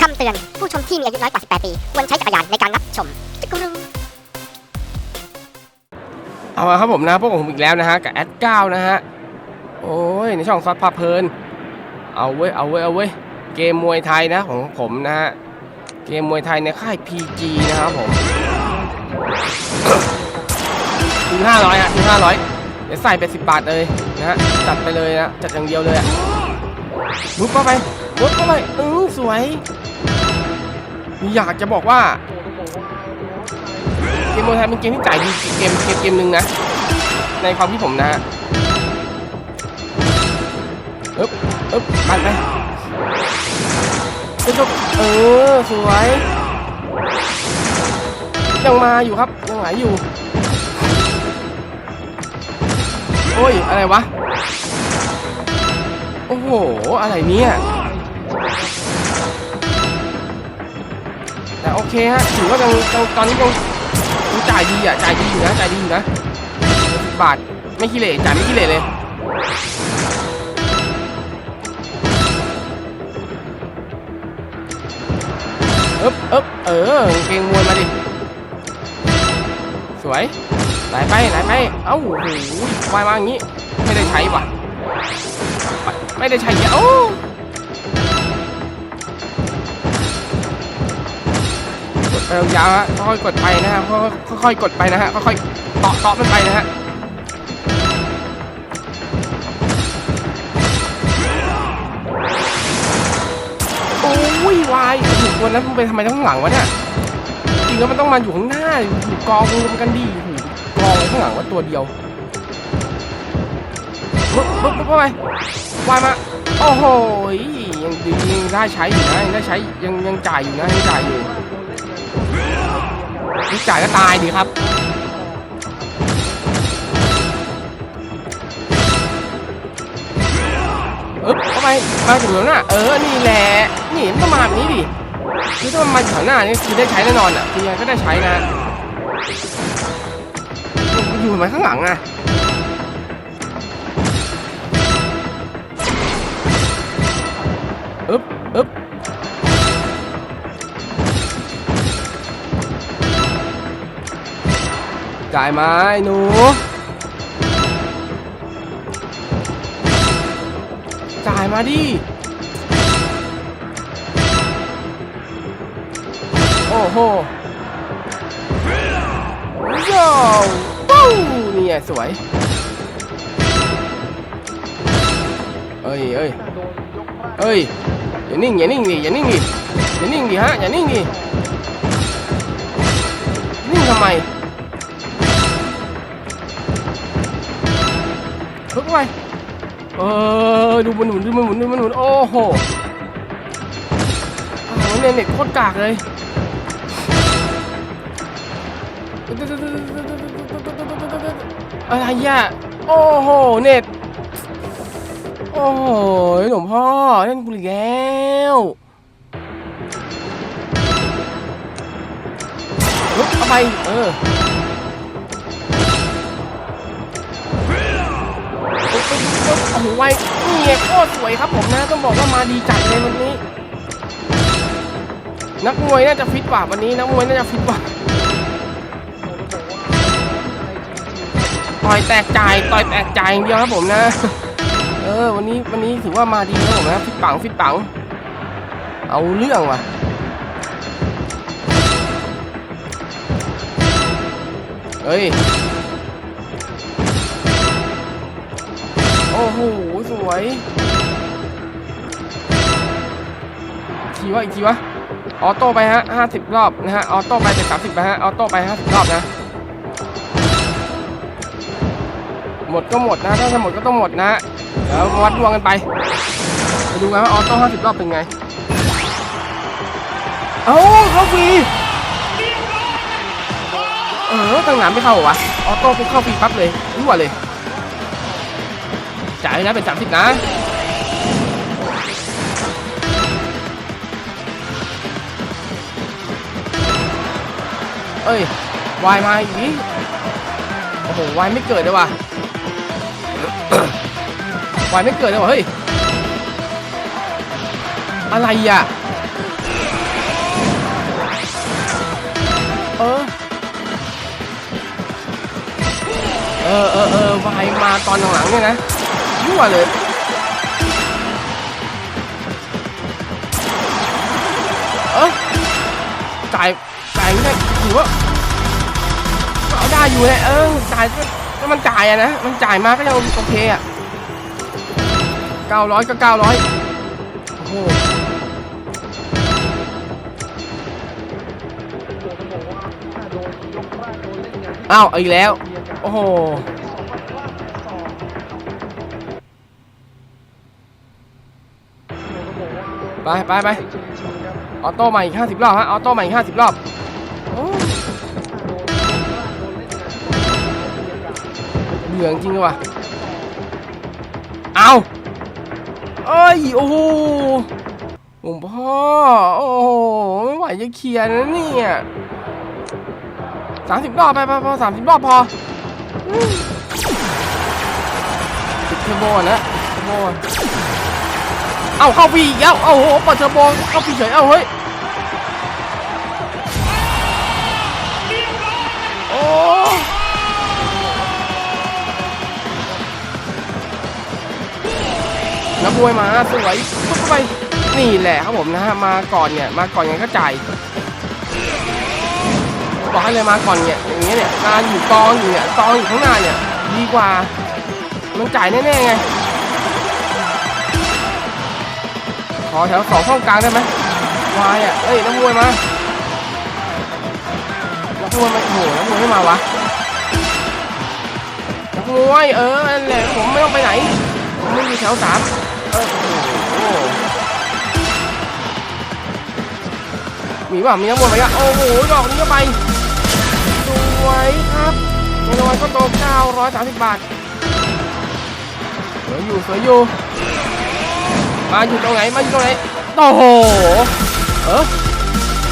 คำเตือน ผู้ชมที่มีอายุน้อยกว่า 18 ปีควรใช้จักรยานในการรับชมจักรึงเอาละครับผมนะพวกผมอีกแล้วนะฮะกับแอดเก้านะฮะโอ้ยในช่องซอสพาเพลิน เอาเว้ยเอาเว้ยเอาเว้ยเกมมวยไทยนะของผมนะฮะเกมมวยไทยในค่าย PG นะครับผมถึงห้าร้อยฮะถึงห้าร้อยเดี๋ยวใส่ไปสิบบาทเลยนะฮะจัดไปเลยนะจัดอย่างเดียวเลยอะ มุดเข้าไปมุดเข้าไปอือสวย อยากจะบอกว่า เกมโมไทยเป็นเกมที่จ่ายดีเกมเกมเกมหนึ่งนะ ในความคิดผมนะฮะอึ๊บอึ๊บไปไปกระจกเออสวยยังมาอยู่ครับยังไหลอยู่ โอ้ย อะไรวะ ห อะไรเนี่ย แต่โอเคฮะ ถือว่ายังตอนนี้ยังจ่ายดีอะ จ่ายดีอยู่นะ จ่ายดีอยู่นะบาท ไม่ขี้เหร่จ่ายไม่ขี้เหร่เลยเอ๊บเอ๊บเออเกงมวยมาดิ สวย ไหลไปไหลไป เอ้าโอ้โหวายมาอย่างงี้ ไม่ได้ใช้ว่ะ ไม่ได้ใช้เยอะโอ้กดไปยาวฮะค่อยๆกดไปนะฮะค่อยๆกดไปนะฮะค่อยๆเตาะเตาะมันไปนะฮะโอ้ยวายโอ้โหตัวนั้นมันไปทำไมต้องข้งหลังวะเนี่ยจริงแล้วมันต้องมาอยู่ข้างหน้าอยู่กองรวมกันดีอ้โหกองข้างหลังว่าตัวเดียว ปึ๊บปึ๊บปึ๊บไปวายมา โอ้โหยังดียังได้ใช้อยู่นะยังได้ใช้ยังยังจ่ายอยู่นะยังจ่ายอยู่นี่จ่ายก็ตายดีครับอึ๊บเข้าไปมาถึงแล้วน่ะ เออ นี่แหละ นี่มันต้องมาแบบนี้ดิคือถ้ามันมาแถวหน้านี่คือได้ใช้แน่นอนอะคือยังไงก็ได้ใช้นะ อยู่ทำไมข้างหลังอะ จ่ายมาไอ้หนู จ่ายมาดิ โอ้โหโย่ปู้นี่ไงสวย เอ้ยเอ้ยเอ้ย อย่านิ่งอย่านิ่งดิอย่านิ่งดิอย่านิ่งดิฮะ อย่านิ่งดิ นิ่งทำไม ฮึกเข้าไปเออดูมันหมุนดูมันหมุนดูมันหมุนโอ้โหอ้าวเนี่ยเน็ตโคตรกากเลยอะไรอะโอ้โหเน็ตโอ้โหหลวงพ่อเล่นกูอีกแล้วฮึบเข้าไปเออ โอ้โหไวนี่ไงโคตรสวยครับผมนะต้องบอกว่ามาดีจัดเลยวันนี้ นักมวยน่าจะฟิตกว่าวันนี้นักมวยน่าจะฟิตกว่าต่อยแตกจ่ายต่อยแตกจ่ายอย่างเดียวครับผมนะ เออวันนี้วันนี้ถือว่ามาดีครับผมนะฟิตปังฟิตปัง เอาเรื่องว่ะเฮ้ย อ้โห สวยทีวะอีกทีวะออโต้ไปฮะห้าสิบรอบนะฮะ ออโต้ไปเป็นสามสิบไปฮะ ออโต้ไปห้าสิบรอบนะ หมดก็หมดนะ ถ้าจะหมดก็ต้องหมดนะเดี๋ยววัดดวงกันไป ไปดูกันว่าออโต้ห้าสิบรอบเป็นไง เอ้าเข้าฟรีเออตั้งหนานไม่เข้าหรอวะ ออโต้ปุ๊บเข้าฟรีปั๊บเลยรั่วเลย ให้นะเป็น 30 นะเอ้ยวายมาอีกโอ้โหวายไม่เกิดเลยว่ะวายไม่เกิดเลยว่ะเฮ้ยอะไรอะเออเออเออเออวายมาตอนหลังๆเนี่ยนะ ยั่วเลยเออจ่ายจ่ายไม่ได้ถือว่าเอาได้อยู่แหละเออจ่ายก็ก็มันจ่ายอะนะมันจ่ายมาก็ยังโอเคอะเก้าร้อยก็เก้าร้อยโอ้โหอ้าวอีกแล้ว โอ้โห ไปไปไปออโต้ใหม่อีกห้าสิบรอบฮะออโต้ใหม่อีกห้าสิบรอบโอ้เบื่อจริงว่ะเอาเอ้ยโอ้โหหลวงพ่อ โอ้โห ไม่ไหวจะเคลียร์นะเนี่ยสามสิบรอบไปไปพอสามสิบรอบพออืมปิดเทอร์โบนะเทอร์โบ เอาเข้าฟรีอีกแล้วโอ้โหเปิดเทอร์โบเข้าฟรีเฉยเอาเฮ้ยโอ้นักมวยมาสวยปุ๊บเข้าไปนี่แหละครับผมนะฮะมาก่อนเนี่ยมาก่อนยังก็จ่ายบอกให้เลยมาก่อนเนี่ยอย่างเงี้ยเนี่ยมาอยู่กองอยู่เนี่ยกองอยู่ข้างหน้าเนี่ยดีกว่ามันจ่ายแน่ๆไง ขอแถวสองช่องกลางได้ไหมวายอะเอ้ยนักมวยมานักมวยมาโอ้โหนักมวยไม่มาวะนักมวยเออนั่นแหละผมไม่ต้องไปไหนผมไม่อยู่แถวสามเออโอ้โหมีเปล่ามีนักมวยไหมอะโอ้โหดอกนี้ก็ไปสวยครับเงินรางวัลก็โต930 บาทสวยอยู่สวยอยู่ มาอยู่ตรงไหนมาอยู่ตรงไหนโอ้โหเออ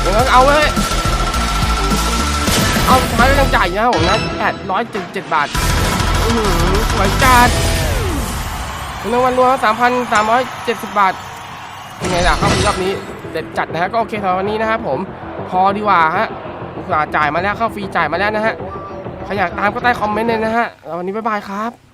อย่างนั้นเอาไว้เว้ยเอาสุดท้ายก็ยังจ่ายนะผมนะ877บาทอือหือสวยจัดเงินรางวัลรวม3,370บาทยังไงล่ะเข้าปีรอบนี้เด็ดจัดนะฮะก็โอเคสำหรับวันนี้นะครับผมพอดีกว่าฮะอุตส่าห์จ่ายมาแล้วเข้าฟรีจ่ายมาแล้วนะฮะใครอยากตามก็ใต้คอมเมนต์เลยนะฮะแล้ววันนี้บ๊ายบายครับ